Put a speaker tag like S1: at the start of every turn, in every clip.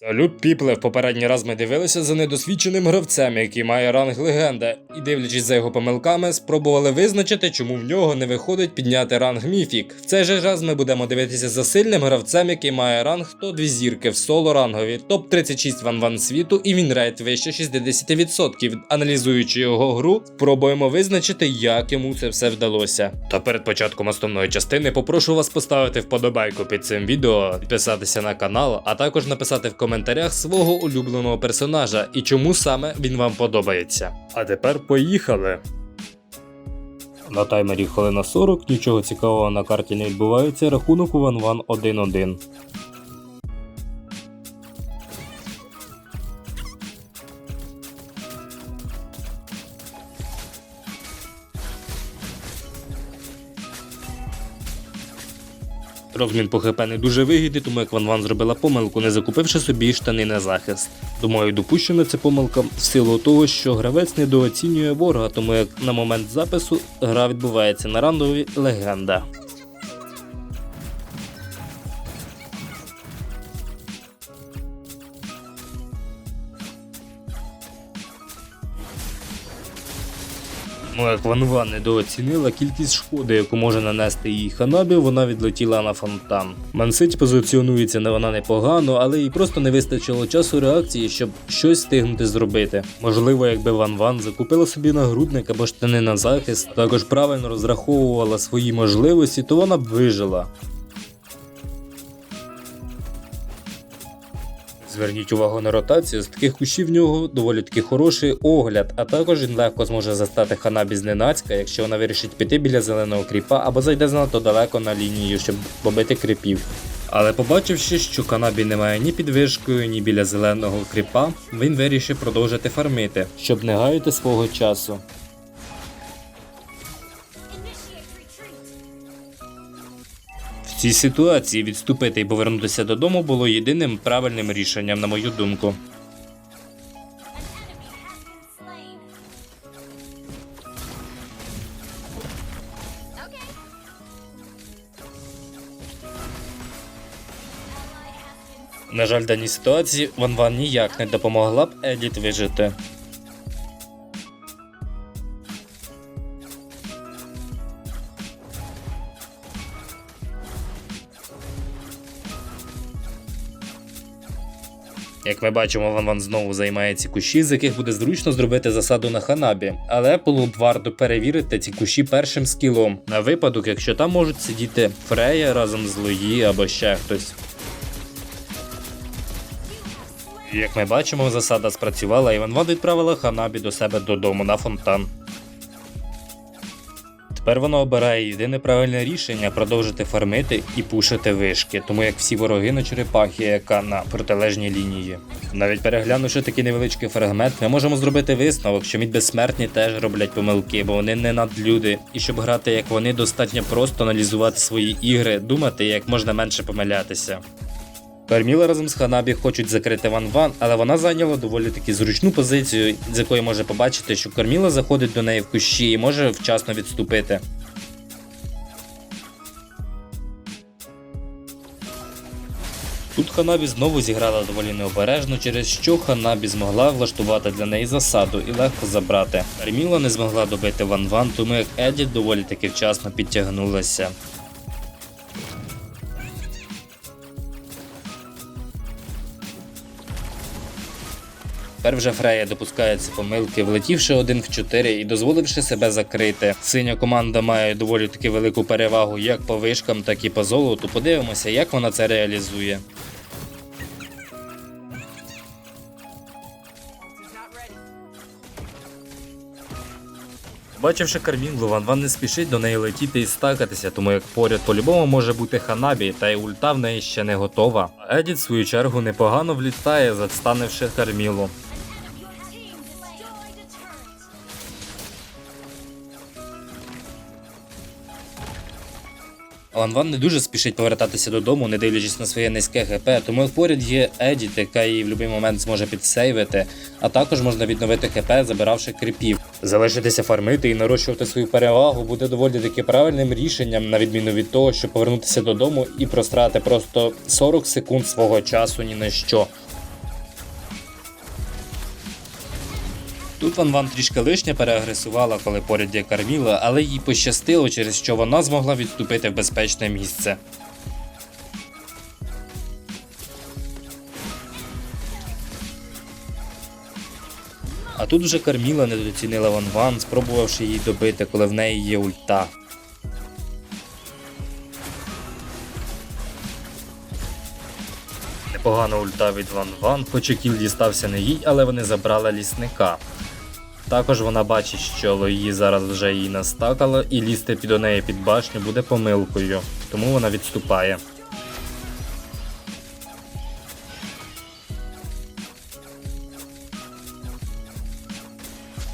S1: Салют, піпле. В попередній раз ми дивилися за недосвідченим гравцем, який має ранг легенда, і дивлячись за його помилками, спробували визначити, чому в нього не виходить підняти ранг міфік. В цей же раз ми будемо дивитися за сильним гравцем, який має ранг 102 зірки в соло рангові, топ 36 ван ван світу і він рейд вище 60%. Аналізуючи його гру, спробуємо визначити, як йому це все вдалося. Та перед початком основної частини попрошу вас поставити вподобайку під цим відео, підписатися на канал, а також написати в коментарях свого улюбленого персонажа і чому саме він вам подобається. А тепер поїхали. На таймері хвилина 40, нічого цікавого на карті не відбувається, рахунок у Ван Ван 1-1. Розмін по ХП не дуже вигідний, тому як Ван Ван зробила помилку, не закупивши собі штани на захист. Думаю, допущена це помилка в силу того, що гравець недооцінює ворога, тому як на момент запису гра відбувається на рандові легенда. Як Ван Ван недооцінила кількість шкоди, яку може нанести їй ханабі, вона відлетіла на фонтан. Мансить позиціонується на вона непогано, але їй просто не вистачило часу реакції, щоб щось встигнути зробити. Можливо, якби Ван Ван закупила собі нагрудник або штани на захист, також правильно розраховувала свої можливості, то вона б вижила. Зверніть увагу на ротацію, з таких кущів в нього доволі таки хороший огляд, а також він легко зможе застати ханабі зненацька, якщо вона вирішить піти біля зеленого кріпа або зайде занадто далеко на лінію, щоб побити кріпів. Але побачивши, що канабі немає ні під вишкою, ні біля зеленого кріпа, він вирішив продовжити фармити, щоб не гаяти свого часу. Цій ситуації відступити і повернутися додому було єдиним правильним рішенням, на мою думку. На жаль, даній ситуації Ван Ван ніяк не допомогла б Едіт вижити. Як ми бачимо, Ван Ван знову займає ці кущі, з яких буде зручно зробити засаду на ханабі. Але було б варто перевірити ці кущі першим скілом, на випадок, якщо там можуть сидіти Фрея разом з Лої або ще хтось. Як ми бачимо, засада спрацювала, і Ван Ван відправила Ханабі до себе додому на фонтан. Тепер вона обирає єдине правильне рішення продовжити фармити і пушити вишки, тому як всі вороги на черепахі, яка на протилежній лінії. Навіть переглянувши такий невеличкий фрагмент, ми можемо зробити висновок, що від безсмертні теж роблять помилки, бо вони не надлюди. І щоб грати як вони, достатньо просто аналізувати свої ігри, думати як можна менше помилятися. Карміла разом з Ханабі хочуть закрити Ван Ван, але вона зайняла доволі таки зручну позицію, з якої може побачити, що Карміла заходить до неї в кущі і може вчасно відступити. Тут Ханабі знову зіграла доволі необережно, через що Ханабі змогла влаштувати для неї засаду і легко забрати. Карміла не змогла добити Ван Ван, тому як Еді доволі таки вчасно підтягнулася. Тепер вже Фрея допускається помилки, влетівши один в 4 і дозволивши себе закрити. Синя команда має доволі таки велику перевагу як по вишкам, так і по золоту. Подивимося, як вона це реалізує. Бачивши Кармінглу, Ван Ван не спішить до неї летіти і стакатися, тому як поряд по-любому може бути Ханабі, та й ульта в неї ще не готова. Едіт, в свою чергу, непогано влітає, застанивши Кармілу. Ван Ван не дуже спішить повертатися додому, не дивлячись на своє низьке ГП, тому поряд є Едіт, яка її в будь-який момент зможе підсейвити, а також можна відновити ХП, забиравши кріпів. Залишитися фармити і нарощувати свою перевагу буде доволі таки правильним рішенням, на відміну від того, щоб повернутися додому і прострати просто 40 секунд свого часу ні на що. Тут Ван Ван трішки лишня переагресувала, коли поряд є Карміла, але їй пощастило, через що вона змогла відступити в безпечне місце. А тут вже Карміла недоцінила Ван Ван, спробувавши її добити, коли в неї є ульта. Непогана ульта від Ван Ван, хоч і кіл дістався не їй, але вони забрали лісника. Також вона бачить, що Лої зараз вже її настакало, і лізти до неї під башню буде помилкою, тому вона відступає.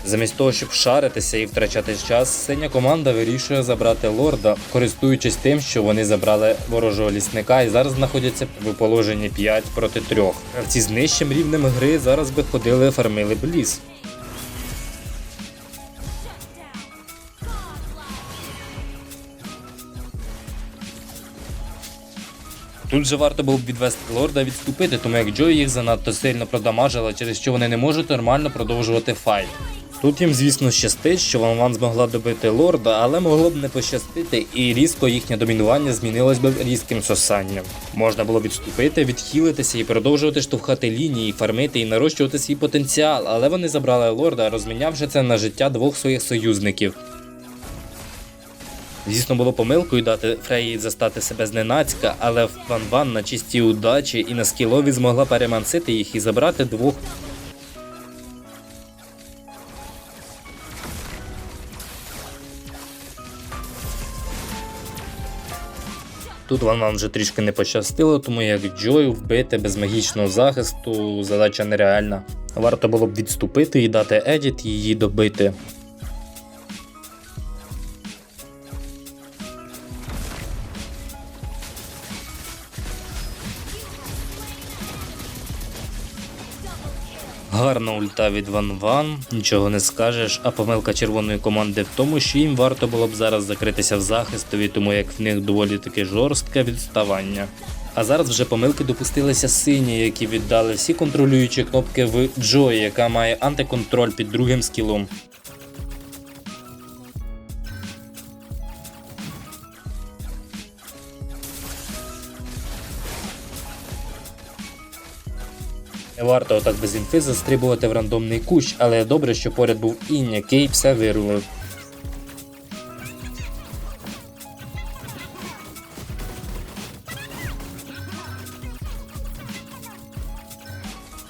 S1: Замість того, щоб шаритися і втрачати час, синя команда вирішує забрати лорда, користуючись тим, що вони забрали ворожого лісника і зараз знаходяться в положенні 5 проти 3. Гравці з нижчим рівнем гри зараз би ходили фармили б ліс. Тут же варто було б відвести лорда відступити, тому як Джой їх занадто сильно продамажила, через що вони не можуть нормально продовжувати файт. Тут їм, звісно, щастить, що Ван Ван змогла добити лорда, але могло б не пощастити, і різко їхнє домінування змінилось би різким сосанням. Можна було відступити, відхилитися і продовжувати штовхати лінії, фармити і нарощувати свій потенціал, але вони забрали лорда, розмінявши це на життя двох своїх союзників. Звісно, було помилкою дати Фреї застати себе зненацька, але Ван Ван на чистій удачі і на скілові змогла перемансити їх і забрати двох. Тут Ван Ван вже трішки не пощастило, тому як Джою вбити без магічного захисту задача нереальна. Варто було б відступити і дати Едіт її добити. Гарна ульта від Ван Ван, нічого не скажеш, а помилка червоної команди в тому, що їм варто було б зараз закритися в захистові, тому як в них доволі таке жорстке відставання. А зараз вже помилки допустилися сині, які віддали всі контролюючі кнопки в Джої, яка має антиконтроль під другим скілом. Не варто отак без інфи застрибувати в рандомний кущ, але добре, що поряд був інь, який все вирулив.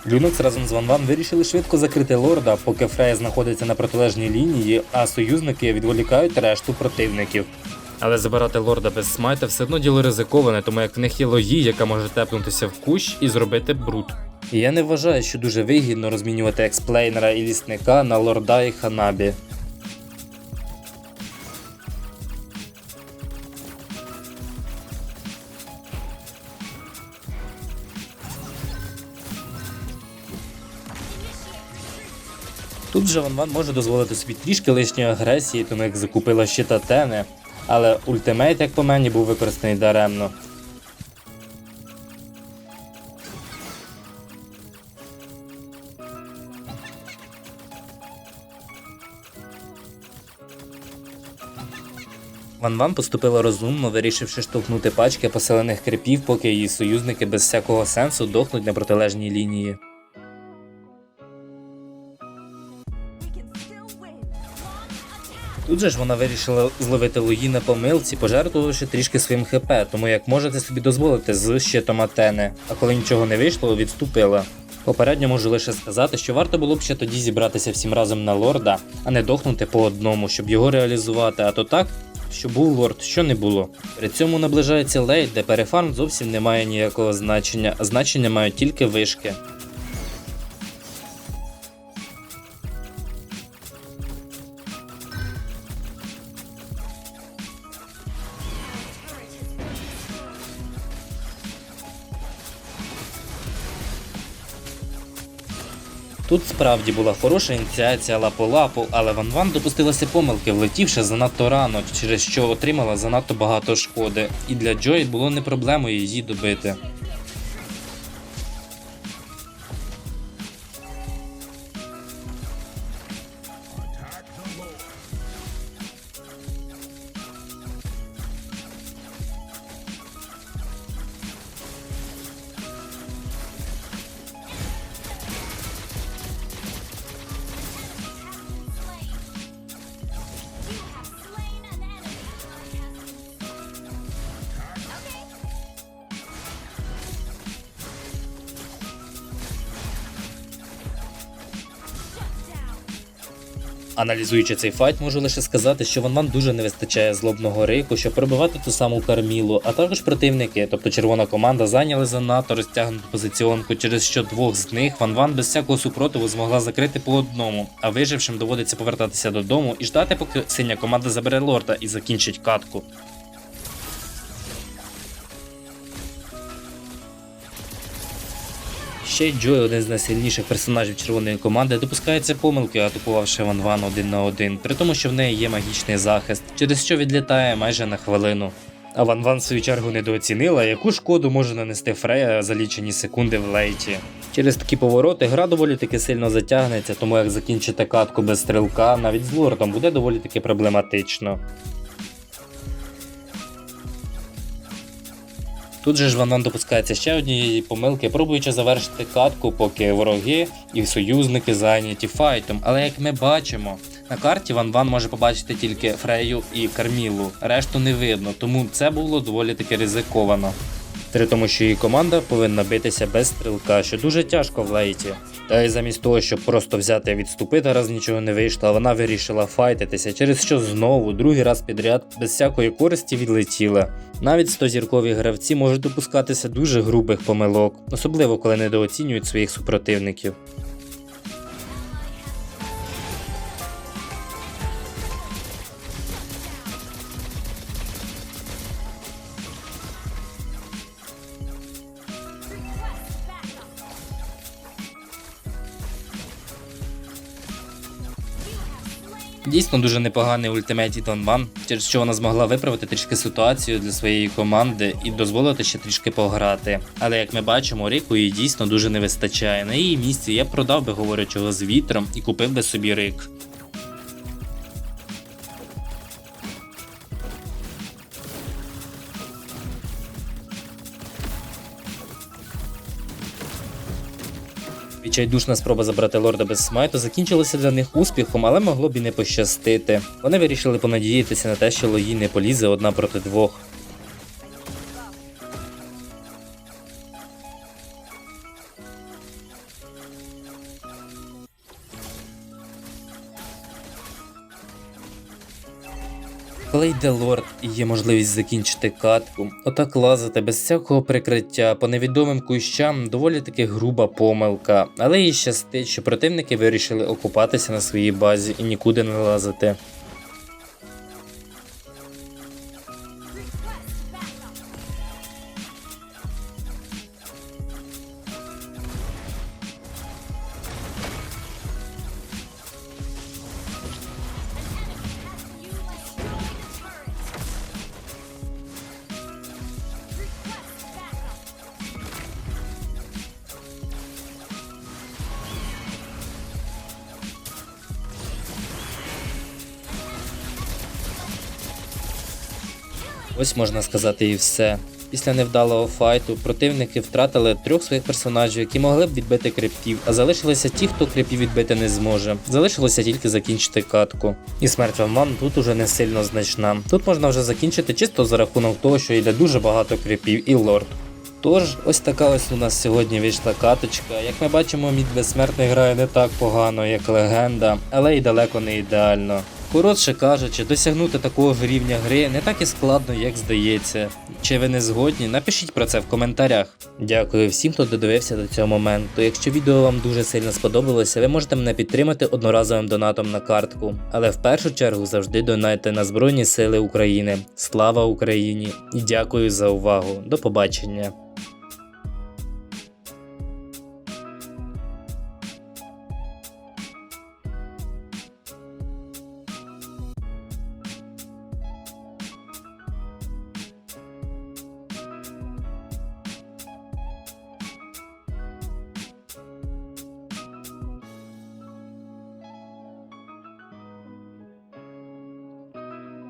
S1: Люнокс разом з Ван Ван вирішили швидко закрити лорда, поки Фрея знаходиться на протилежній лінії, а союзники відволікають решту противників. Але забирати лорда без смайта все одно діло ризиковане, тому як в них є лої, яка може тепнутися в кущ і зробити бруд. Я не вважаю, що дуже вигідно розмінювати експлейнера і лісника на лорда і ханабі. Тут же Ван Ван може дозволити собі трішки лишньої агресії, тому як закупила щита Тени, але ультимейт, як по мені, був використаний даремно. Ван Ван поступила розумно, вирішивши штовхнути пачки поселених крипів, поки її союзники без всякого сенсу дохнуть на протилежній лінії. Тут же ж вона вирішила зловити Луї на помилці, пожертвувавши трішки своїм ХП, тому як можете собі дозволити з щитом Атени, а коли нічого не вийшло, відступила. Попередньо можу лише сказати, що варто було б ще тоді зібратися всім разом на лорда, а не дохнути по одному, щоб його реалізувати, а то так, що був лорд, що не було. При цьому наближається лейт, де перефарм зовсім не має ніякого значення, а значення мають тільки вишки. Тут справді була хороша ініціація лапу-лапу, але Ван Ван допустилася помилки, влетівши занадто рано, через що отримала занадто багато шкоди, і для Джої було не проблемою її добити.
S2: Аналізуючи цей файт, можу лише сказати, що Ван Ван дуже не вистачає злобного рику, щоб пробивати ту саму кармілу, а також противники, тобто червона команда, зайняли занадто розтягнуту позиціонку, через що двох з них Ван Ван без всякого супротиву змогла закрити по одному, а вижившим доводиться повертатися додому і ждати, поки синя команда забере лорда і закінчить катку. Ще Джой, один з найсильніших персонажів червоної команди, допускається помилки, атакувавши Ван Ван один на один, при тому, що в неї є магічний захист, через що відлітає майже на хвилину. А Ван Ван в свою чергу недооцінила, яку шкоду може нанести Фрея за лічені секунди в лейті. Через такі повороти гра доволі таки сильно затягнеться, тому як закінчити катку без стрілка, навіть з лордом буде доволі таки проблематично. Тут же ж Ван допускається ще однієї помилки, пробуючи завершити катку, поки вороги і союзники зайняті файтом. Але як ми бачимо, на карті Ван Ван може побачити тільки Фрею і Кармілу, решту не видно, тому це було доволі таки ризиковано. При тому, що її команда повинна битися без стрілка, що дуже тяжко в лейті. Й замість того, щоб просто взяти і відступити, раз нічого не вийшло, вона вирішила файтитися, через що знову, другий раз підряд, без всякої користі відлетіла. Навіть 100-зіркові гравці можуть допускатися дуже грубих помилок, особливо коли недооцінюють своїх супротивників. Дійсно дуже непоганий ультимейт від Дон Ван, через що вона змогла виправити трішки ситуацію для своєї команди і дозволити ще трішки пограти. Але як ми бачимо, Рику їй дійсно дуже не вистачає. На її місці я продав би говорячого з вітром і купив би собі рик. Відчайдушна спроба забрати лорда без смайту закінчилася для них успіхом, але могло б і не пощастити. Вони вирішили понадіятися на те, що Лої не полізе одна проти двох. Йде лорд і є можливість закінчити катку, отак лазити без всякого прикриття по невідомим кущам доволі таки груба помилка, але їй щастить, що противники вирішили окупатися на своїй базі і нікуди не лазити. Ось можна сказати і все. Після невдалого файту противники втратили трьох своїх персонажів, які могли б відбити крипів, а залишилися ті, хто крипів відбити не зможе. Залишилося тільки закінчити катку. І смерть Ван тут уже не сильно значна. Тут можна вже закінчити чисто за рахунок того, що йде дуже багато крипів і лорд. Тож, ось така ось у нас сьогодні вийшла каточка. Як ми бачимо, мід безсмертний грає не так погано, як легенда, але й далеко не ідеально. Коротше кажучи, досягнути такого рівня гри не так і складно, як здається. Чи ви не згодні? Напишіть про це в коментарях. Дякую всім, хто додивився до цього моменту. Якщо відео вам дуже сильно сподобалося, ви можете мене підтримати одноразовим донатом на картку. Але в першу чергу завжди донайте на Збройні Сили України. Слава Україні! І дякую за увагу. До побачення!